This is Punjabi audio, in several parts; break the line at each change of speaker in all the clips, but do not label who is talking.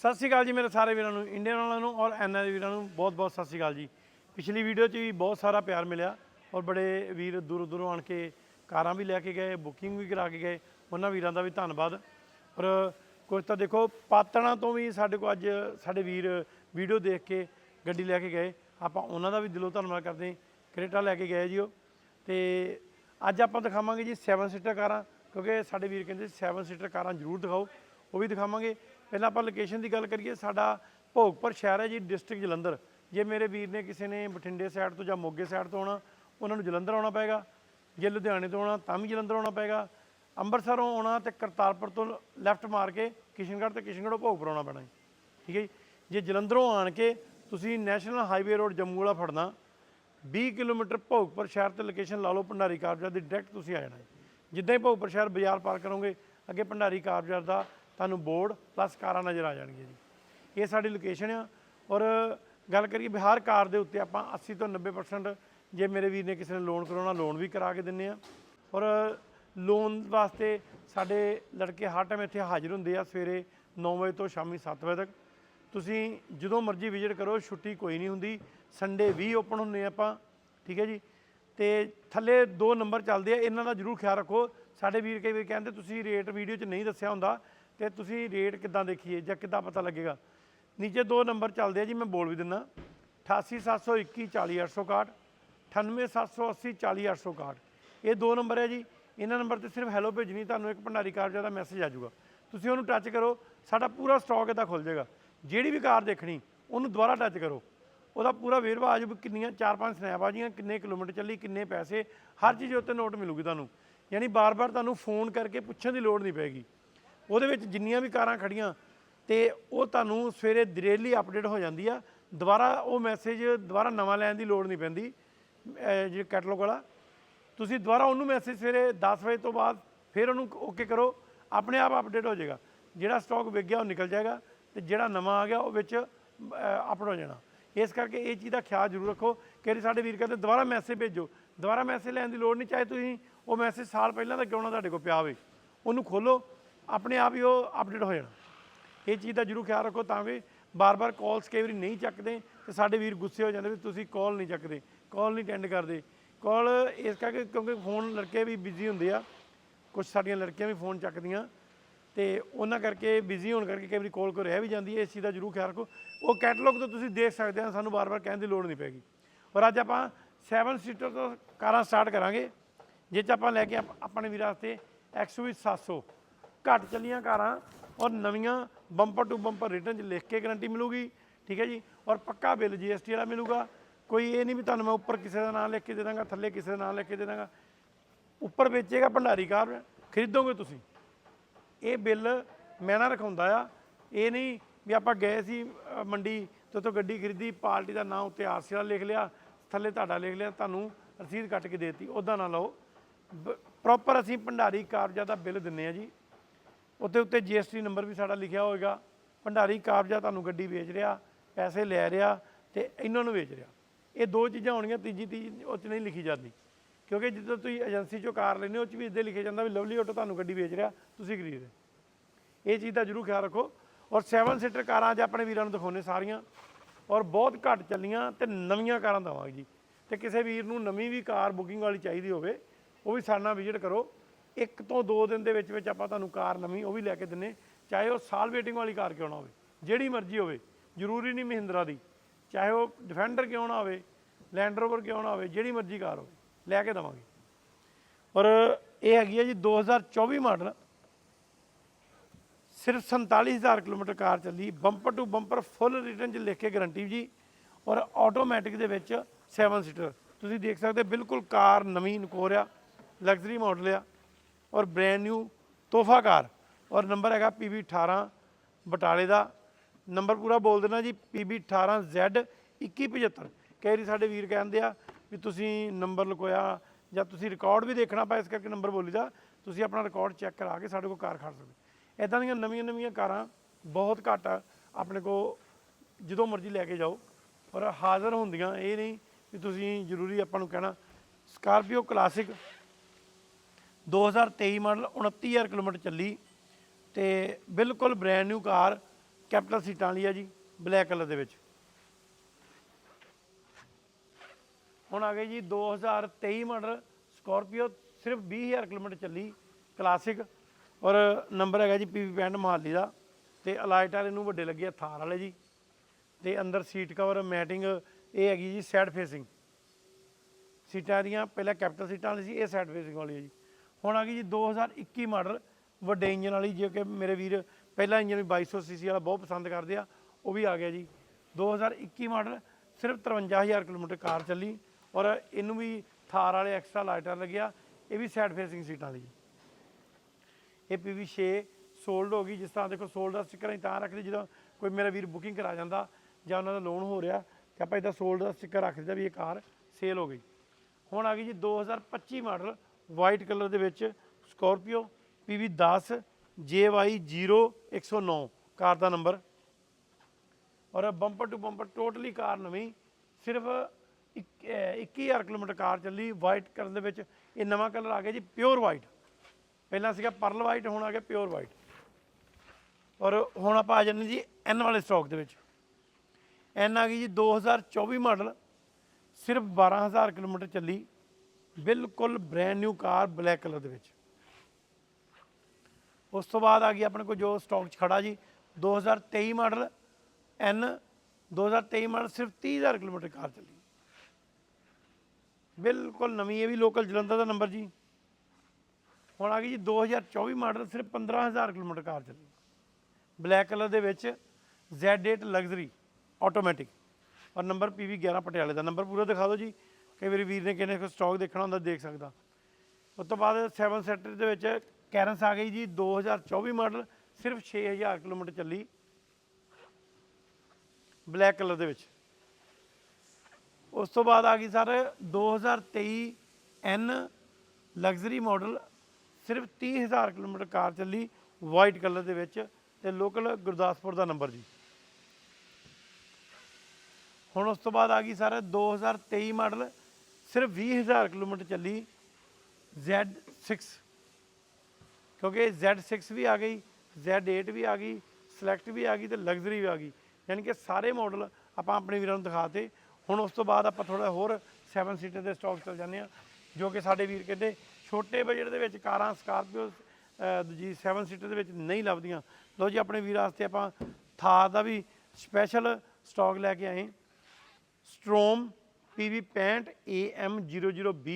ਸਤਿ ਸ਼੍ਰੀ ਅਕਾਲ ਜੀ ਮੇਰੇ ਸਾਰੇ ਵੀਰਾਂ ਨੂੰ, ਇੰਡੀਅਨ ਵਾਲਿਆਂ ਨੂੰ ਔਰ ਐਨਆਰ ਦੇ ਵੀਰਾਂ ਨੂੰ ਬਹੁਤ ਬਹੁਤ ਸਤਿ ਸ਼੍ਰੀ ਅਕਾਲ ਜੀ। ਪਿਛਲੀ ਵੀਡੀਓ 'ਚ ਵੀ ਬਹੁਤ ਸਾਰਾ ਪਿਆਰ ਮਿਲਿਆ ਔਰ ਬੜੇ ਵੀਰ ਦੂਰੋਂ ਦੂਰੋਂ ਆਣ ਕੇ ਕਾਰਾਂ ਵੀ ਲੈ ਕੇ ਗਏ ਬੁਕਿੰਗ ਵੀ ਕਰਾ ਕੇ ਗਏ, ਉਹਨਾਂ ਵੀਰਾਂ ਦਾ ਵੀ ਧੰਨਵਾਦ। ਔਰ ਕੁਝ ਤਾਂ ਦੇਖੋ ਪਾਤਣਾ ਤੋਂ ਵੀ ਸਾਡੇ ਕੋਲ ਅੱਜ ਸਾਡੇ ਵੀਰ ਵੀਡੀਓ ਦੇਖ ਕੇ ਗੱਡੀ ਲੈ ਕੇ ਗਏ। ਆਪਾਂ ਉਹਨਾਂ ਦਾ ਵੀ ਦਿਲੋਂ ਧੰਨਵਾਦ ਕਰਦੇ ਹਾਂ। ਕ੍ਰੇਟਾ ਲੈ ਕੇ ਗਏ ਜੀ ਉਹ। ਤੇ ਅੱਜ ਆਪਾਂ ਦਿਖਾਵਾਂਗੇ ਜੀ 7 ਸੀਟਰ ਕਾਰਾਂ, ਕਿਉਂਕਿ ਸਾਡੇ ਵੀਰ ਕਹਿੰਦੇ 7 ਸੀਟਰ ਕਾਰਾਂ ਜ਼ਰੂਰ ਦਿਖਾਓ, ਉਹ ਵੀ ਦਿਖਾਵਾਂਗੇ। ਪਹਿਲਾਂ ਆਪਾਂ ਲੋਕੇਸ਼ਨ ਦੀ ਗੱਲ ਕਰੀਏ, ਸਾਡਾ ਭੋਗਪੁਰ ਸ਼ਹਿਰ ਹੈ ਜੀ ਡਿਸਟ੍ਰਿਕਟ ਜਲੰਧਰ। ਜੇ ਮੇਰੇ ਵੀਰ ਨੇ ਕਿਸੇ ਨੇ ਬਠਿੰਡੇ ਸਾਈਡ ਤੋਂ ਜਾਂ ਮੋਗੇ ਸਾਈਡ ਤੋਂ ਆਉਣਾ, ਉਹਨਾਂ ਨੂੰ ਜਲੰਧਰ ਆਉਣਾ ਪਏਗਾ। ਜੇ ਲੁਧਿਆਣੇ ਤੋਂ ਆਉਣਾ, ਤਾਂ ਵੀ ਜਲੰਧਰ ਆਉਣਾ ਪਏਗਾ। ਅੰਮ੍ਰਿਤਸਰੋਂ ਆਉਣਾ ਤੇ ਕਰਤਾਰਪੁਰ ਤੋਂ ਲੈਫਟ ਮਾਰ ਕੇ ਕਿਸ਼ਨਗੜ੍ਹ ਤੇ ਕਿਸ਼ਨਗੜ੍ਹੋਂ ਭੋਗਪੁਰ ਆਉਣਾ ਪੈਣਾ ਜੀ। ਠੀਕ ਹੈ ਜੀ? ਜੇ ਜਲੰਧਰੋਂ ਆਣ ਕੇ ਤੁਸੀਂ ਨੈਸ਼ਨਲ ਹਾਈਵੇ ਰੋਡ ਜੰਮੂ ਵਾਲਾ ਫੜਨਾ 20 ਕਿਲੋਮੀਟਰ ਭੋਗਪੁਰ ਸ਼ਹਿਰ ਤੇ ਲੋਕੇਸ਼ਨ ਲਾ ਲਓ, ਭੰਡਾਰੀ ਕਾਰ ਦੀ ਡਾਇਰੈਕਟ ਤੁਸੀਂ ਆ ਜਾਣਾ ਜਿੱਦਾਂ ਹੀ ਭੋਗਪੁਰ ਸ਼ਹਿਰ ਬਾਜ਼ਾਰ ਪਾਰ ਕਰੋਗੇ, ਅੱਗੇ ਭੰਡਾਰੀ ਕਾਰ ਦਾ ਤੁਹਾਨੂੰ ਬੋਰਡ ਪਲੱਸ ਕਾਰਾਂ ਨਜ਼ਰ ਆ ਜਾਣਗੀਆਂ ਜੀ। ਇਹ ਸਾਡੀ ਲੋਕੇਸ਼ਨ ਆ ਔਰ ਗੱਲ ਕਰੀਏ ਬਿਹਾਰ ਕਾਰ ਦੇ ਉੱਤੇ ਆਪਾਂ 80 ਤੋਂ 90% ਜੇ ਮੇਰੇ ਵੀਰ ਨੇ ਕਿਸੇ ਨੇ ਲੋਨ ਕਰਾਉਣਾ ਲੋਨ ਵੀ ਕਰਾ ਕੇ ਦਿੰਨੇ ਆ। ਔਰ ਲੋਨ ਵਾਸਤੇ ਸਾਡੇ ਲੜਕੇ ਹਰ ਟਾਈਮ ਇੱਥੇ ਹਾਜ਼ਰ ਹੁੰਦੇ ਆ ਸਵੇਰੇ 9 ਵਜੇ ਤੋਂ ਸ਼ਾਮੀ 7 ਵਜੇ ਤੱਕ। ਤੁਸੀਂ ਜਦੋਂ ਮਰਜ਼ੀ ਵਿਜ਼ਿਟ ਕਰੋ, ਛੁੱਟੀ ਕੋਈ ਨਹੀਂ ਹੁੰਦੀ। ਸੰਡੇ ਵੀ ਓਪਨ ਹੁੰਦੇ ਆਪਾਂ, ਠੀਕ ਹੈ ਜੀ? ਤੇ ਥੱਲੇ ਦੋ ਨੰਬਰ ਚੱਲਦੇ ਆ, ਇਹਨਾਂ ਦਾ ਜਰੂਰ ਖਿਆਲ ਰੱਖੋ। ਸਾਡੇ ਵੀਰ ਕਈ ਵਾਰ ਕਹਿੰਦੇ, ਤੁਸੀਂ ਰੇਟ ਵੀਡੀਓ 'ਚ ਨਹੀਂ ਦੱਸਿਆ ਹੁੰਦਾ। ਤੇ ਤੁਸੀਂ ਰੇਟ ਕਿੱਦਾਂ ਦੇਖੀਏ ਜਾਂ ਕਿੱਦਾਂ ਪਤਾ ਲੱਗੇਗਾ? ਨੀਚੇ ਦੋ ਨੰਬਰ ਚੱਲਦੇ ਆ ਜੀ, ਮੈਂ ਬੋਲ ਵੀ ਦਿੰਦਾ। 88721 40861 98780 40861 ਇਹ ਦੋ ਨੰਬਰ ਹੈ ਜੀ। ਇਹਨਾਂ ਨੰਬਰ ਤੇ ਸਿਰਫ ਹੈਲੋ ਭੇਜਣੀ, ਤੁਹਾਨੂੰ ਇੱਕ ਭੰਡਾਰੀ ਕਾਰ ਦਾ ਮੈਸੇਜ ਆ ਜਾਊਗਾ। ਤੁਸੀਂ ਉਹਨੂੰ ਟੱਚ ਕਰੋ, ਸਾਡਾ ਪੂਰਾ ਸਟਾਕ ਇਹਦਾ ਖੁੱਲ ਜਾਏਗਾ। ਜਿਹੜੀ ਵੀ ਕਾਰ ਦੇਖਣੀ, ਉਹਨੂੰ ਦੁਬਾਰਾ ਟੱਚ ਕਰੋ। ਉਹਦਾ ਪੂਰਾ ਵੇਰਵਾ ਆ ਜਾਊ ਕਿੰਨੀਆਂ ਚਾਰ ਪੰਜ ਸਨੈਪ ਆ ਜੀਆਂ ਕਿੰਨੇ ਕਿਲੋਮੀਟਰ ਚੱਲੀ, ਕਿੰਨੇ ਪੈਸੇ, ਹਰ ਚੀਜ਼ ਉੱਤੇ ਨੋਟ ਮਿਲੂਗੀ ਤੁਹਾਨੂੰ। ਯਾਨੀ ਬਾਰ-ਬਾਰ ਤੁਹਾਨੂੰ ਫੋਨ ਕਰਕੇ ਪੁੱਛਣ ਦੀ ਲੋੜ ਨਹੀਂ ਪੈਗੀ ਉਹਦੇ ਵਿੱਚ ਜਿੰਨੀਆਂ ਵੀ ਕਾਰਾਂ ਖੜੀਆਂ ਤੇ ਉਹ ਤੁਹਾਨੂੰ ਸਵੇਰੇ ਡੇਲੀ ਅਪਡੇਟ ਹੋ ਜਾਂਦੀ ਆ। ਦੁਬਾਰਾ ਉਹ ਮੈਸੇਜ ਦੁਬਾਰਾ ਨਵਾਂ ਲੈਣ ਦੀ ਲੋੜ ਨਹੀਂ ਪੈਂਦੀ ਅਹ ਜਿਹੜੇ ਕੈਟਲੌਗ ਵਾਲਾ। ਤੁਸੀਂ ਦੁਬਾਰਾ ਉਹਨੂੰ ਮੈਸੇਜ ਸਵੇਰੇ 10 ਵਜੇ ਤੋਂ ਬਾਅਦ ਫਿਰ ਉਹਨੂੰ ਓਕੇ ਕਰੋ, ਆਪਣੇ ਆਪ ਅਪਡੇਟ ਹੋ ਜਾਏਗਾ। ਜਿਹੜਾ ਸਟਾਕ ਵਿਕ ਗਿਆ ਉਹ ਨਿਕਲ ਜਾਏਗਾ ਤੇ ਜਿਹੜਾ ਨਵਾਂ ਆ ਗਿਆ ਉਹ ਵਿੱਚ ਅਪਡੇਟ ਹੋ ਜਾਣਾ। ਇਸ ਕਰਕੇ ਇਹ ਚੀਜ਼ ਦਾ ਖਿਆਲ ਜ਼ਰੂਰ ਰੱਖੋ ਕਿ ਸਾਡੇ ਵੀਰ ਕਹਿੰਦੇ ਦੁਬਾਰਾ ਮੈਸੇਜ ਭੇਜੋ। ਦੁਬਾਰਾ ਮੈਸੇਜ ਲੈਣ ਦੀ ਲੋੜ ਨਹੀਂ, ਚਾਹੇ ਤੁਸੀਂ ਉਹ ਮੈਸੇਜ ਸਾਲ ਪਹਿਲਾਂ ਦਾ ਕਿਉਂ ਨਾ ਤੁਹਾਡੇ ਕੋਲ ਪਿਆ ਹੋਵੇ। ਉਹਨੂੰ ਖੋਲੋ ਆਪਣੇ ਆਪ ਹੀ ਉਹ ਅਪਡੇਟ ਹੋ ਜਾਣਾ। ਇਹ ਚੀਜ਼ ਦਾ ਜ਼ਰੂਰ ਖਿਆਲ ਰੱਖੋ ਤਾਂ ਕਿ ਬਾਰ-ਬਾਰ ਕਾਲਸ ਕਈ ਵਾਰੀ ਨਹੀਂ ਚੱਕਦੇ ਤੇ ਸਾਡੇ ਵੀਰ ਗੁੱਸੇ ਹੋ ਜਾਂਦੇ ਵੀ ਤੁਸੀਂ ਕਾਲ ਨਹੀਂ ਚੱਕਦੇ ਕਾਲ ਨਹੀਂ ਅਟੈਂਡ ਕਰਦੇ। ਕਾਲ ਇਸ ਕਰਕੇ ਕਿਉਂਕਿ ਫੋਨ ਲੜਕੇ ਵੀ ਬਿਜ਼ੀ ਹੁੰਦੇ ਆ ਕੁਝ ਸਾਡੀਆਂ ਲੜਕੀਆਂ ਵੀ ਫੋਨ ਚੱਕਦੀਆਂ ਤੇ ਉਹਨਾਂ ਕਰਕੇ ਬਿਜ਼ੀ ਹੋਣ ਕਰਕੇ ਕਈ ਵਾਰੀ ਕਾਲ ਕੋ ਰਹਿ ਵੀ ਜਾਂਦੀ ਹੈ, ਇਸ ਚੀਜ਼ ਦਾ ਜ਼ਰੂਰ ਖਿਆਲ ਰੱਖੋ। ਉਹ ਕੈਟਲੌਗ ਤੋਂ ਤੁਸੀਂ ਦੇਖ ਸਕਦੇ ਆ, ਸਾਨੂੰ ਬਾਰ-ਬਾਰ ਕਹਿਣ ਦੀ ਲੋੜ ਨਹੀਂ ਪੈਗੀ। ਔਰ ਅੱਜ ਆਪਾਂ 7 ਸੀਟਰ ਤੋਂ ਕਾਰਾਂ ਸਟਾਰਟ ਕਰਾਂਗੇ, ਜਿਹ 'ਚ ਆਪਾਂ ਲੈ ਕੇ ਆਪ- ਆਪਣੇ ਵੀਰਾਂ ਵਾਸਤੇ XUV 700 ਘੱਟ ਚੱਲੀਆਂ ਕਾਰਾਂ ਔਰ ਨਵੀਆਂ ਬੰਪਰ ਟੂ ਬੰਪਰ ਰਿਟਰਨ 'ਚ ਲਿਖ ਕੇ ਗਾਰੰਟੀ ਮਿਲੂਗੀ, ਠੀਕ ਹੈ ਜੀ? ਔਰ ਪੱਕਾ ਬਿੱਲ GST ਵਾਲਾ ਮਿਲੂਗਾ। ਕੋਈ ਇਹ ਨਹੀਂ ਵੀ ਤੁਹਾਨੂੰ ਮੈਂ ਉੱਪਰ ਕਿਸੇ ਦਾ ਨਾਮ ਲਿਖ ਕੇ ਦੇ ਦਾਂਗਾ, ਥੱਲੇ ਕਿਸੇ ਦਾ ਨਾਮ ਲਿਖ ਕੇ ਦੇ ਦਾਂਗਾ। ਉੱਪਰ ਵੇਚੇਗਾ ਭੰਡਾਰੀ ਕਾਰ, ਖਰੀਦੋਗੇ ਤੁਸੀਂ। ਇਹ ਬਿੱਲ ਮੈਂ ਨਾ ਰਖਾਉਂਦਾ ਆ। ਇਹ ਨਹੀਂ ਵੀ ਆਪਾਂ ਗਏ ਸੀ ਮੰਡੀ ਤੇ ਉੱਥੋਂ ਗੱਡੀ ਖਰੀਦੀ, ਪਾਰਟੀ ਦਾ ਨਾਮ ਉੱਤੇ ਆਰਸੀ ਵਾਲਾ ਲਿਖ ਲਿਆ, ਥੱਲੇ ਤੁਹਾਡਾ ਲਿਖ ਲਿਆ, ਤੁਹਾਨੂੰ ਰਸੀਦ ਕੱਟ ਕੇ ਦੇਤੀ ਉਦਾਂ ਨਾ ਲਓ। ਪ੍ਰੋਪਰ ਅਸੀਂ ਭੰਡਾਰੀ ਕਾਰਜਾਂ ਦਾ ਬਿੱਲ ਦਿੰਨੇ ਆ ਜੀ। ਉੱਤੇ ਉੱਤੇ ਜੀਐਸਟੀ ਨੰਬਰ ਵੀ ਸਾਡਾ ਲਿਖਿਆ ਹੋਏਗਾ। ਭੰਡਾਰੀ ਕਾਬਜ਼ਾ ਤੁਹਾਨੂੰ ਗੱਡੀ ਵੇਚ ਰਿਹਾ, ਪੈਸੇ ਲੈ ਰਿਹਾ ਤੇ ਇਹਨਾਂ ਨੂੰ ਵੇਚ ਰਿਹਾ। ਇਹ ਦੋ ਚੀਜ਼ਾਂ ਹੋਣਗੀਆਂ, ਤੀਜੀ ਤੀਜੀ ਉਹ 'ਚ ਨਹੀਂ ਲਿਖੀ ਜਾਂਦੀ। ਕਿਉਂਕਿ ਜਦੋਂ ਤੁਸੀਂ ਏਜੰਸੀ ਚੋਂ ਕਾਰ ਲੈਂਦੇ ਹੋ, ਉਹ 'ਚ ਵੀ ਇੱਦਾਂ ਲਿਖਿਆ ਜਾਂਦਾ ਵੀ ਲਵਲੀ ਆਟੋ ਤੁਹਾਨੂੰ ਗੱਡੀ ਵੇਚ ਰਿਹਾ, ਤੁਸੀਂ ਖਰੀਦ ਰਹੇ ਇਹ ਚੀਜ਼ ਦਾ ਜ਼ਰੂਰ ਖਿਆਲ ਰੱਖੋ। ਔਰ 7 ਸੀਟਰ ਕਾਰਾਂ ਅੱਜ ਆਪਣੇ ਵੀਰਾਂ ਨੂੰ ਦਿਖਾਉਣੇ ਸਾਰੀਆਂ। ਔਰ ਬਹੁਤ ਘੱਟ ਚੱਲੀਆਂ ਤੇ ਨਵੀਆਂ ਕਾਰਾਂ ਦਵਾਂਗੇ ਜੀ। ਤੇ ਕਿਸੇ ਵੀਰ ਨੂੰ ਨਵੀਂ ਵੀ ਕਾਰ ਬੁਕਿੰਗ ਵਾਲੀ ਚਾਹੀਦੀ ਹੋਵੇ, ਉਹ ਵੀ ਸਾਡੇ ਨਾਲ ਵਿਜ਼ਿਟ ਕਰੋ। ਇੱਕ ਤੋਂ ਦੋ ਦਿਨ ਦੇ ਵਿੱਚ ਵਿੱਚ ਆਪਾਂ ਤੁਹਾਨੂੰ ਕਾਰ ਨਵੀਂ ਉਹ ਵੀ ਲੈ ਕੇ ਦਿੰਨੇ ਚਾਹੇ ਉਹ ਸਾਲ ਵੇਟਿੰਗ ਵਾਲੀ ਕਾਰ ਕਿਉਂ ਨਾ ਹੋਵੇ, ਜਿਹੜੀ ਮਰਜ਼ੀ ਹੋਵੇ, ਜ਼ਰੂਰੀ ਨਹੀਂ ਮਹਿੰਦਰਾ ਦੀ। ਚਾਹੇ ਉਹ ਡਿਫੈਂਡਰ ਕਿਉਂ ਨਾ ਹੋਵੇ ਲੈਂਡ ਰੋਵਰ ਕਿਉਂ ਨਾ ਹੋਵੇ, ਜਿਹੜੀ ਮਰਜ਼ੀ ਕਾਰ ਹੋਵੇ, ਲੈ ਕੇ ਦਵਾਂਗੇ। ਔਰ ਇਹ ਹੈਗੀ ਹੈ ਜੀ 2024 ਮਾਡਲ। ਸਿਰਫ 47000 ਕਿਲੋਮੀਟਰ ਕਾਰ ਚੱਲੀ bumper to bumper full return ਚ ਲਿਖ ਕੇ ਗਾਰੰਟੀ ਜੀ। ਔਰ ਆਟੋਮੈਟਿਕ ਦੇ ਵਿੱਚ 7 ਸੀਟਰ ਤੁਸੀਂ ਦੇਖ ਸਕਦੇ ਬਿਲਕੁਲ ਕਾਰ ਨਵੀਂ, ਨਕੋਰਿਆ ਲਗਜ਼ਰੀ ਮਾਡਲ ਆ। ਔਰ ਬ੍ਰੈਂਡ ਨਿਊ ਤੋਹਫਾ ਕਾਰ ਔਰ ਨੰਬਰ ਹੈਗਾ PB 18 ਬਟਾਲੇ ਦਾ। ਨੰਬਰ ਪੂਰਾ ਬੋਲ ਦੇਣਾ ਜੀ PB 18 Z 2175 ਕਈ ਵਾਰੀ ਸਾਡੇ ਵੀਰ ਕਹਿੰਦੇ ਆ ਵੀ ਤੁਸੀਂ ਨੰਬਰ ਲਗੋਇਆ ਜਾਂ ਤੁਸੀਂ ਰਿਕਾਰਡ ਵੀ ਦੇਖਣਾ ਪਾ, ਇਸ ਕਰਕੇ ਨੰਬਰ ਬੋਲੀ ਦਾ ਤੁਸੀਂ ਆਪਣਾ ਰਿਕਾਰਡ ਚੈੱਕ ਕਰਾ ਕੇ ਸਾਡੇ ਕੋਲ ਕਾਰ ਖੜ ਸਕਦੇ। ਇਦਾਂ ਦੀਆਂ ਨਵੀਆਂ ਨਵੀਆਂ ਕਾਰਾਂ ਬਹੁਤ ਘੱਟ ਆਪਣੇ ਕੋਲ ਜਦੋਂ ਮਰਜ਼ੀ ਲੈ ਕੇ ਜਾਓ। ਔਰ ਹਾਜ਼ਰ ਹੁੰਦੀਆਂ, ਇਹ ਨਹੀਂ ਵੀ ਤੁਸੀਂ ਜ਼ਰੂਰੀ ਆਪਾਂ ਨੂੰ ਕਹਿਣਾ, ਸਕਾਰਪੀਓ ਕਲਾਸਿਕ 2023 ਮਾਡਲ 29000 ਕਿਲੋਮੀਟਰ ਚੱਲੀ ਤੇ ਬਿਲਕੁਲ ਬ੍ਰੈਂਡ ਨਿਊ ਕਾਰ ਕੈਪੀਟਲ ਸੀਟਾਂ ਵਾਲੀ ਆ ਜੀ ਬਲੈਕ ਕਲਰ ਦੇ ਵਿੱਚ। ਹੁਣ ਆ ਗਈ ਜੀ 2023 ਮਾਡਲ ਸਕਾਰਪੀਓ ਸਿਰਫ 20000 ਕਿਲੋਮੀਟਰ ਚੱਲੀ ਕਲਾਸਿਕ ਔਰ ਨੰਬਰ ਹੈਗਾ ਜੀ ਪੀਵੀ ਪੈਂਟ ਮਹਾਲੀ ਦਾ ਤੇ ਅਲਾਈਟ ਵਾਲੇ ਨੂੰ ਵੱਡੇ ਲੱਗੇ ਆ ਥਾਰ ਵਾਲੇ ਜੀ। ਤੇ ਅੰਦਰ ਸੀਟ ਕਵਰ ਮੈਟਿੰਗ ਇਹ ਹੈਗੀ ਜੀ ਸਾਈਡ ਫੇਸਿੰਗ ਸੀਟਾਂ ਦੀਆਂ ਪਹਿਲਾਂ ਕੈਪੀਟਲ ਸੀਟਾਂ ਵਾਲੀ ਸੀ, ਇਹ ਸਾਈਡ ਫੇਸਿੰਗ ਵਾਲੀ ਹੈ ਜੀ। ਹੁਣ ਆ ਗਈ ਜੀ 2021 ਮਾਡਲ, ਵੱਡੇ ਇੰਜਨ ਵਾਲੀ, ਜੋ ਕਿ ਮੇਰੇ ਵੀਰ ਪਹਿਲਾ ਇੰਜਨ ਵੀ 2200 ਸੀਸੀ ਵਾਲਾ ਬਹੁਤ ਪਸੰਦ ਕਰਦੇ ਆ, ਉਹ ਵੀ ਆ ਗਿਆ ਜੀ। 2021 ਮਾਡਲ, ਸਿਰਫ 53000 ਕਿਲੋਮੀਟਰ ਕਾਰ ਚੱਲੀ ਔਰ ਇਹਨੂੰ ਵੀ ਥਾਰ ਵਾਲੇ ਐਕਸਟਰਾ ਲਾਈਟਰ ਲੱਗਿਆ, ਇਹ ਵੀ ਸਾਈਡ ਫੇਸਿੰਗ ਸੀਟਾਂ ਵਾਲੀ ਇਹ ਪੀਵੀ 6 ਸੋਲਡ ਹੋ ਗਈ, ਜਿਸ ਤਰ੍ਹਾਂ ਦੇਖੋ ਸੋਲਡ ਦਾ ਸਟicker ਅਸੀਂ ਤਾਂ ਰੱਖਦੇ ਜਦੋਂ ਕੋਈ ਮੇਰਾ ਵੀਰ ਬੁਕਿੰਗ ਕਰਾ ਜਾਂਦਾ ਜਾਂ ਉਹਨਾਂ ਦਾ ਲੋਨ ਹੋ ਰਿਹਾ, ਤੇ ਆਪਾਂ ਇਹਦਾ ਸੋਲਡ ਦਾ ਸਟicker ਰੱਖ ਦਿੰਦਾ ਵੀ ਇਹ ਕਾਰ ਸੇਲ ਹੋ ਗਈ। ਹੁਣ ਆ ਗਈ ਜੀ 2025 ਮਾਡਲ ਵਾਈਟ ਕਲਰ ਦੇ ਵਿੱਚ ਸਕਾਰਪੀਓ, ਪੀਵੀ 10 JY 0109 ਕਾਰ ਦਾ ਨੰਬਰ। ਔਰ bumper to bumper totally car ਨਵੀਂ, ਸਿਰਫ ਇੱਕ- ਅਹ 21000 ਕਿਲੋਮੀਟਰ ਕਾਰ ਚੱਲੀ, ਵਾਈਟ ਕਲਰ ਦੇ ਵਿੱਚ ਇਹ ਨਵਾਂ ਕਲਰ ਆ ਗਿਆ ਜੀ, ਪਿਓਰ ਵਾਈਟ। ਪਹਿਲਾਂ ਸੀਗਾ ਪਰਲ ਵਾਈਟ, ਹੁਣ ਆ ਗਿਆ ਪਿਓਰ ਵਾਈਟ। ਔਰ ਹੁਣ ਆਪਾਂ ਆ ਜਾਂਦੇ ਜੀ ਐਨ ਵਾਲੇ ਸਟਾਕ ਦੇ ਵਿੱਚ। ਐਨ ਆ ਗਈ ਜੀ 2024 ਮਾਡਲ, ਸਿਰਫ 12000 ਕਿਲੋਮੀਟਰ ਚੱਲੀ। ਬਿਲਕੁਲ brand new car black colour ਦੇ ਵਿੱਚ। ਉਸ ਤੋਂ ਬਾਅਦ ਆ ਗਈ ਆਪਣੇ ਕੋਲ ਜੋ ਸਟਾਕ 'ਚ ਖੜਾ ਜੀ 2023 ਮਾਡਲ ਐਨ 2023 ਮਾਡਲ ਸਿਰਫ 30000 ਕਿਲੋਮੀਟਰ ਕਾਰ ਚੱਲੀ। ਬਿਲਕੁਲ ਨਵੀਂ ਇਹ ਵੀ ਲੋਕਲ ਜਲੰਧਰ ਦਾ ਨੰਬਰ ਜੀ। ਹੁਣ ਆ ਗਈ ਜੀ 2024 ਮਾਡਲ ਸਿਰਫ 15000 ਕਿਲੋਮੀਟਰ ਕਾਰ ਚੱਲੀ। ਬਲੈਕ ਕਲਰ ਦੇ ਵਿੱਚ Z8 ਲਗਜ਼ਰੀ ਆਟੋਮੈਟਿਕ ਔਰ ਨੰਬਰ PV 11 ਪਟਿਆਲੇ ਦਾ। ਨੰਬਰ ਪੂਰਾ ਦਿਖਾ ਦਿਓ ਜੀ। ਕਈ ਵਾਰੀ ਵੀਰ ਨੇ ਕਿਹਨੇ ਕੋਈ ਸਟਾਕ ਦੇਖਣਾ ਹੁੰਦਾ ਦੇਖ ਸਕਦਾ। ਉਸ ਤੋਂ ਬਾਅਦ 7 ਸੈਟਰ ਦੇ ਵਿੱਚ ਕੈਰਨਸ ਆ ਗਈ ਜੀ 2024 ਮਾਡਲ ਸਿਰਫ 6000 ਕਿਲੋਮੀਟਰ ਚੱਲੀ। ਬਲੈਕ ਕਲਰ ਦੇ ਵਿੱਚ। ਉਸ ਤੋਂ ਬਾਅਦ ਆ ਗਈ ਸਰ 2023 ਐਨ ਲਗਜ਼ਰੀ ਮਾਡਲ ਸਿਰਫ 30000 ਕਿਲੋਮੀਟਰ ਕਾਰ ਚੱਲੀ ਵਾਈਟ ਕਲਰ ਦੇ ਵਿੱਚ ਤੇ ਲੋਕਲ ਗੁਰਦਾਸਪੁਰ ਦਾ ਨੰਬਰ ਜੀ। ਹੁਣ ਉਸ ਤੋਂ ਬਾਅਦ ਆ ਗਈ ਸਰ 2023 ਮਾਡਲ ਸਿਰਫ 20000 ਕਿਲੋਮੀਟਰ ਚੱਲੀ Z6 ਕਿਉਂਕਿ Z6 ਵੀ ਆ ਗਈ Z8 ਵੀ ਆ ਗਈ ਸਿਲੈਕਟ ਵੀ ਆ ਗਈ ਤੇ ਲਗਜ਼ਰੀ ਵੀ ਆ ਗਈ। ਯਾਨੀ ਕਿ ਸਾਰੇ ਮਾਡਲ ਆਪਾਂ ਆਪਣੇ ਵੀਰਾਂ ਨੂੰ ਦਿਖਾਤੇ। ਹੁਣ ਉਸ ਤੋਂ ਬਾਅਦ ਆਪਾਂ ਥੋੜਾ ਹੋਰ 7 ਸੀਟਰ ਦੇ ਸਟਾਕ ਚਲ ਜਾਂਦੇ ਆ ਜੋ ਕਿ ਸਾਡੇ ਵੀਰ ਕਹਿੰਦੇ, ਛੋਟੇ ਬਜਟ ਦੇ ਵਿੱਚ ਕਾਰਾਂ ਸਕਾਰਪੀਓ ਦੂਜੀ 7 ਸੀਟਰ ਦੇ ਵਿੱਚ ਨਹੀਂ ਲੱਭਦੀਆਂ। ਲੋ ਜੀ, ਆਪਣੇ ਵੀਰਾਂ ਵਾਸਤੇ ਆਪਾਂ ਥਾਰ ਦਾ ਵੀ ਸਪੈਸ਼ਲ ਸਟਾਕ ਲੈ ਕੇ ਆਏ। ਸਟ੍ਰੋਮ PV 65 AM00B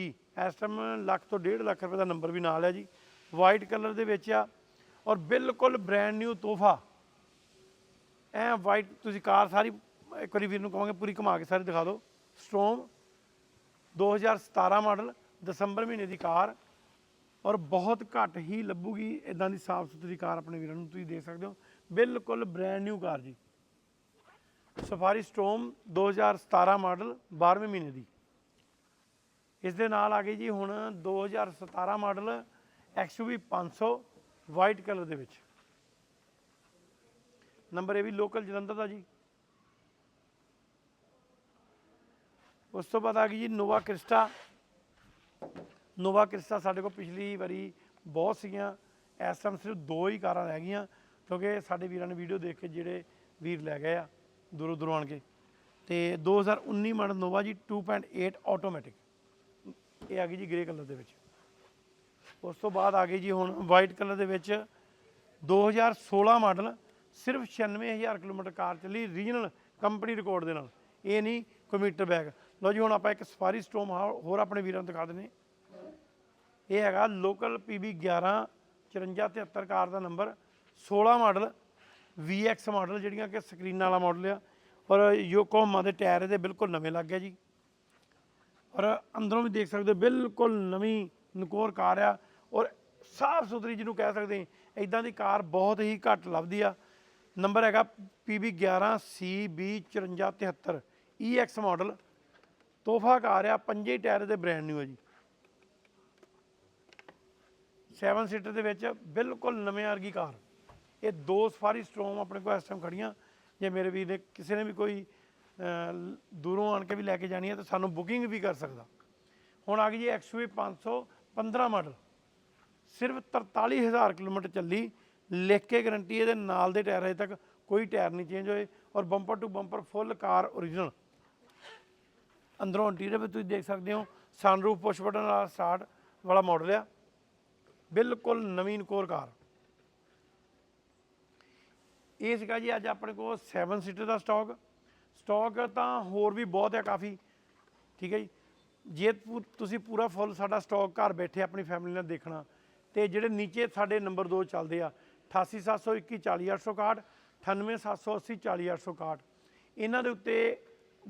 ਇਸ ਟਾਈਮ ਲੱਖ ਤੋਂ 1.5 ਲੱਖ ਰੁਪਏ ਦਾ ਨੰਬਰ ਵੀ ਨਾਲ ਹੈ ਜੀ। ਵਾਈਟ ਕਲਰ ਦੇ ਵਿੱਚ ਆ ਔਰ ਬਿਲਕੁਲ ਬ੍ਰੈਂਡ ਨਿਊ ਤੋਹਫਾ। ਐ ਵਾਈਟ ਤੁਸੀਂ ਕਾਰ ਸਾਰੀ, ਇੱਕ ਵਾਰੀ ਵੀਰ ਨੂੰ ਕਹਾਂਗੇ ਪੂਰੀ ਘੁਮਾ ਕੇ ਸਾਰੀ ਦਿਖਾ ਦਿਓ। ਸਟ੍ਰੋਮ 2017 ਮਾਡਲ ਦਸੰਬਰ ਮਹੀਨੇ ਦੀ ਕਾਰ। ਔਰ ਬਹੁਤ ਘੱਟ ਹੀ ਲੱਭੂਗੀ ਇਦਾਂ ਦੀ ਸਾਫ਼ ਸੁਥਰੀ ਕਾਰ ਆਪਣੇ ਵੀਰਾਂ ਨੂੰ ਤੁਸੀਂ ਦੇ ਸਕਦੇ ਹੋ। ਬਿਲਕੁਲ ਬ੍ਰੈਂਡ ਨਿਊ ਕਾਰ ਜੀ। ਸਫਾਰੀ ਸਟੋਮ 2017 ਮਾਡਲ 12ਵੇਂ ਮਹੀਨੇ ਦੀ। ਇਸ ਦੇ ਨਾਲ ਆ ਗਈ ਜੀ ਹੁਣ 2017 ਮਾਡਲ XUV 500 ਵਾਈਟ ਕਲਰ ਦੇ ਵਿੱਚ। ਨੰਬਰ ਇਹ ਵੀ ਲੋਕਲ ਜਲੰਧਰ ਦਾ ਜੀ। ਉਸ ਤੋਂ ਬਾਅਦ ਆ ਗਈ ਜੀ ਨੋਵਾ ਕ੍ਰਿਸਟਾ। ਨੋਵਾ ਕ੍ਰਿਸਟਾ ਸਾਡੇ ਕੋਲ ਪਿਛਲੀ ਵਾਰੀ ਬਹੁਤ ਸੀਗੀਆਂ। ਇਸ ਟਾਈਮ ਸਿਰਫ ਦੋ ਹੀ ਕਾਰਾਂ ਰਹਿ ਗਈਆਂ ਕਿਉਂਕਿ ਸਾਡੇ ਵੀਰਾਂ ਨੇ ਵੀਡੀਓ ਦੇਖ ਕੇ ਜਿਹੜੇ ਵੀਰ ਲੈ ਗਏ ਆ। ਦੂਰੋਂ ਦੂਰੋਂ ਆਣ ਕੇ। ਤੇ 2019 ਮਾਡਲ ਨੋਵਾ ਜੀ 2.8 ਆਟੋਮੈਟਿਕ ਇਹ ਆ ਗਈ ਜੀ ਗ੍ਰੇ ਕਲਰ ਦੇ ਵਿੱਚ। ਉਸ ਤੋਂ ਬਾਅਦ ਆ ਗਈ ਜੀ ਹੁਣ ਵਾਈਟ ਕਲਰ ਦੇ ਵਿੱਚ 2016 ਮਾਡਲ ਸਿਰਫ 96000 ਕਿਲੋਮੀਟਰ ਕਾਰ ਚੱਲੀ ਰੀਜਨਲ ਕੰਪਨੀ ਰਿਕਾਰਡ ਦੇ ਨਾਲ। ਇਹ ਨਹੀਂ ਕੋਈ ਬੈਗ ਲਓ ਜੀ ਹੁਣ ਆਪਾਂ ਇੱਕ ਸਫਾਰੀ ਸਟੋਮ ਹੋਰ ਆਪਣੇ ਵੀਰਾਂ ਨੂੰ ਦਿਖਾ ਦਿੰਦੇ ਇਹ ਹੈਗਾ ਲੋਕਲ PB 11 5473 ਕਾਰ ਦਾ ਨੰਬਰ 16 ਮਾਡਲ VX ਮਾਡਲ ਜਿਹੜੀਆਂ ਕਿ ਸਕਰੀਨ ਵਾਲਾ ਮਾਡਲ ਆ। ਔਰ ਯੋਕੋਹਾਮਾ ਦੇ ਟਾਇਰ ਇਹਦੇ ਬਿਲਕੁਲ ਨਵੇਂ ਲੱਗ ਗਏ ਜੀ। ਔਰ ਅੰਦਰੋਂ ਵੀ ਦੇਖ ਸਕਦੇ ਹੋ, ਬਿਲਕੁਲ ਨਵੀਂ ਨਕੋਰ ਕਾਰ ਆ। ਔਰ ਸਾਫ਼ ਸੁਥਰੀ ਜਿਹਨੂੰ ਕਹਿ ਸਕਦੇ ਹਾਂ ਇਦਾਂ ਦੀ ਕਾਰ ਬਹੁਤ ਹੀ ਘੱਟ ਲੱਭਦੀ ਆ। ਨੰਬਰ ਹੈਗਾ PB 11 CB 5473 EX ਮਾਡਲ ਤੋਹਫਾ ਕਾਰ ਆ, ਪੰਜੇ ਟਾਇਰ ਦੇ ਬ੍ਰਾਂਡ ਨਿਊ ਹੈ ਜੀ। 7 ਸੀਟਰ ਦੇ ਵਿੱਚ ਬਿਲਕੁਲ ਨਵੇਂ ਵਰਗੀ ਕਾਰ। ਇਹ ਦੋ ਸਫਾਰੀ ਸਟ੍ਰੋਮ ਆਪਣੇ ਕੋਲ ਇਸ ਟਾਈਮ ਖੜੀਆਂ। ਜੇ ਮੇਰੇ ਵੀਰ ਨੇ ਕਿਸੇ ਨੇ ਵੀ ਕੋਈ ਅਹ, ਦੂਰੋਂ ਆਣ ਕੇ ਵੀ ਲੈ ਕੇ ਜਾਣੀ ਹੈ ਤਾਂ ਸਾਨੂੰ ਬੁਕਿੰਗ ਵੀ ਕਰ ਸਕਦਾ। ਹੁਣ ਆ ਗਈ ਜੀ XUV 515 ਮਾਡਲ ਸਿਰਫ 43000 ਕਿਲੋਮੀਟਰ ਚੱਲੀ। ਲਿਖ ਕੇ ਗਰੰਟੀ ਇਹਦੇ ਨਾਲ ਦੇ ਟਾਇਰ ਅਜੇ ਤੱਕ ਕੋਈ ਟਾਇਰ ਨਹੀਂ ਚੇਂਜ ਹੋਏ ਔਰ bumper to bumper full car original ਅੰਦਰੋਂ ਇੰਟੀਰੀਅਰ ਵੀ ਤੁਸੀਂ ਦੇਖ ਸਕਦੇ ਹੋ। ਸਨਰੂਫ ਪੁਸ਼ ਬਟਨ ਵਾਲਾ ਸਟਾਰਟ ਵਾਲਾ ਮਾਡਲ ਆ। ਬਿਲਕੁਲ ਨਵੀਨ ਕੋਰ ਕਾਰ। ਇਹ ਸੀਗਾ ਜੀ ਅੱਜ ਆਪਣੇ ਕੋਲ 7 ਸੀਟਰ ਦਾ ਸਟਾਕ ਸਟਾਕ ਤਾਂ ਹੋਰ ਵੀ ਬਹੁਤ ਹੈ ਕਾਫੀ, ਠੀਕ ਹੈ ਜੀ। ਜੇ ਪੂ- ਤੁਸੀਂ ਪੂਰਾ ਫੁੱਲ ਸਾਡਾ ਸਟਾਕ ਘਰ ਬੈਠੇ ਆਪਣੀ ਫੈਮਿਲੀ ਨਾਲ ਦੇਖਣਾ, ਤੇ ਜਿਹੜੇ ਨੀਚੇ ਸਾਡੇ ਨੰਬਰ 2 ਚੱਲਦੇ ਆ 88721 40861 98780 40861 ਇਹਨਾਂ ਦੇ ਉੱਤੇ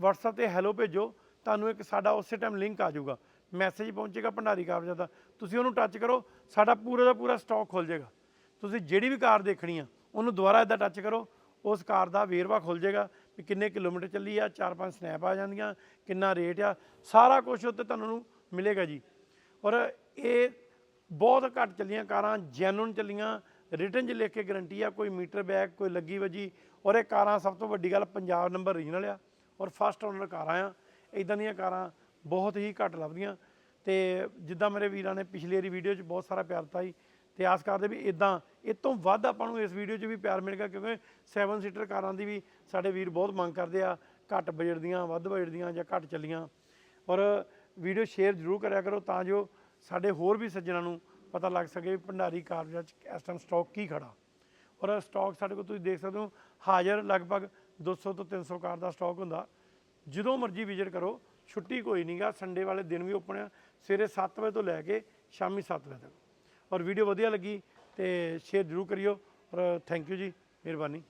WhatsApp ਤੇ ਹੈਲੋ ਭੇਜੋ, ਤੁਹਾਨੂੰ ਇੱਕ ਸਾਡਾ ਉਸੇ ਟਾਈਮ ਲਿੰਕ ਆ ਜਾਊਗਾ। ਮੈਸੇਜ ਪਹੁੰਚੇਗਾ ਭੰਡਾਰੀ ਕਾਰਜਾਂ ਦਾ। ਤੁਸੀਂ ਉਹਨੂੰ ਟੱਚ ਕਰੋ, ਸਾਡਾ ਪੂਰਾ ਦਾ ਪੂਰਾ ਸਟਾਕ ਖੁੱਲ ਜਾਏਗਾ। ਤੁਸੀਂ ਜਿਹੜੀ ਵੀ ਕਾਰ ਦੇਖਣੀ ਆ ਉਹਨੂੰ ਦੁਬਾਰਾ ਇਦਾਂ ਟੱਚ ਕਰੋ, ਉਸ ਕਾਰ ਦਾ ਵੇਰਵਾ ਖੁੱਲ ਜਾਏਗਾ ਵੀ ਕਿੰਨੇ ਕਿਲੋਮੀਟਰ ਚੱਲੀ ਆ, ਚਾਰ ਪੰਜ ਸਨੈਪ ਆ ਜਾਂਦੀਆਂ, ਕਿੰਨਾ ਰੇਟ ਆ, ਸਾਰਾ ਕੁਝ ਉੱਤੇ ਤੁਹਾਨੂੰ ਮਿਲੇਗਾ ਜੀ। ਔਰ ਇਹ ਬਹੁਤ ਘੱਟ ਚੱਲੀਆਂ ਕਾਰਾਂ ਜੈਨੂਨ ਚੱਲੀਆਂ ਰਿਟਰਨ 'ਚ ਲਿਖ ਕੇ ਗਾਰੰਟੀ ਆ, ਕੋਈ ਮੀਟਰ ਬੈਗ ਕੋਈ ਲੱਗੀ ਵਜੀ। ਔਰ ਇਹ ਕਾਰਾਂ ਸਭ ਤੋਂ ਵੱਡੀ ਗੱਲ ਪੰਜਾਬ ਨੰਬਰ ਰੀਜਨਲ ਆ ਔਰ ਫਸਟ ਓਨਰ ਕਾਰਾਂ ਆ। ਇਦਾਂ ਦੀਆਂ ਕਾਰਾਂ ਬਹੁਤ ਹੀ ਘੱਟ ਲੱਭਦੀਆਂ। ਤੇ ਜਿੱਦਾਂ ਮੇਰੇ ਵੀਰਾਂ ਨੇ ਪਿਛਲੇ ਵਾਰੀ ਵੀਡੀਓ 'ਚ ਬਹੁਤ ਸਾਰਾ ਪਿਆਰ ਦਿੱਤਾ ਜੀ ਤੇ ਆਸ ਕਰਦੇ ਵੀ ਇਦਾਂ ਇਹ ਤੋਂ ਵੱਧ ਆਪਾਂ ਨੂੰ ਇਸ ਵੀਡੀਓ 'ਚ ਵੀ ਪਿਆਰ ਮਿਲੇਗਾ ਕਿਉਂਕਿ 7 ਸੀਟਰ ਕਾਰਾਂ ਦੀ ਵੀ ਸਾਡੇ ਵੀਰ ਬਹੁਤ ਮੰਗ ਕਰਦੇ ਆ, ਘੱਟ ਬਜਟ ਦੀਆਂ, ਵੱਧ ਬਜਟ ਦੀਆਂ ਜਾਂ ਘੱਟ ਚੱਲੀਆਂ। ਔਰ ਵੀਡੀਓ ਸ਼ੇਅਰ ਜ਼ਰੂਰ ਕਰਿਆ ਕਰੋ ਤਾਂ ਜੋ ਸਾਡੇ ਹੋਰ ਵੀ ਸੱਜਣਾਂ ਨੂੰ ਪਤਾ ਲੱਗ ਸਕੇ ਵੀ ਭੰਡਾਰੀ ਕਾਰ ਵਿੱਚ ਇਸ ਟਾਈਮ ਸਟਾਕ ਕੀ ਖੜਾ। ਔਰ ਸਟਾਕ ਸਾਡੇ ਕੋਲ ਤੁਸੀਂ ਦੇਖ ਸਕਦੇ ਹੋ, ਹਾਜ਼ਰ ਲਗਭਗ 200 ਤੋਂ 300 ਕਾਰ ਦਾ ਸਟਾਕ ਹੁੰਦਾ। ਜਦੋਂ ਮਰਜ਼ੀ ਵਿਜ਼ਿਟ ਕਰੋ, ਛੁੱਟੀ ਕੋਈ ਨਹੀਂਗਾ ਸੰਡੇ ਵਾਲੇ ਦਿਨ ਵੀ ਓਪਨ ਆ, ਸਵੇਰੇ 7 ਵਜੇ ਤੋਂ ਲੈ ਕੇ ਸ਼ਾਮੀ 7 ਵਜੇ ਤੱਕ। ਔਰ ਵੀਡੀਓ ਵਧੀਆ ਲੱਗੀ ਤੇ ਸ਼ੇਅਰ ਜ਼ਰੂਰ ਕਰਿਓ ਔਰ ਥੈਂਕ ਯੂ ਜੀ ਮਿਹਰਬਾਨੀ।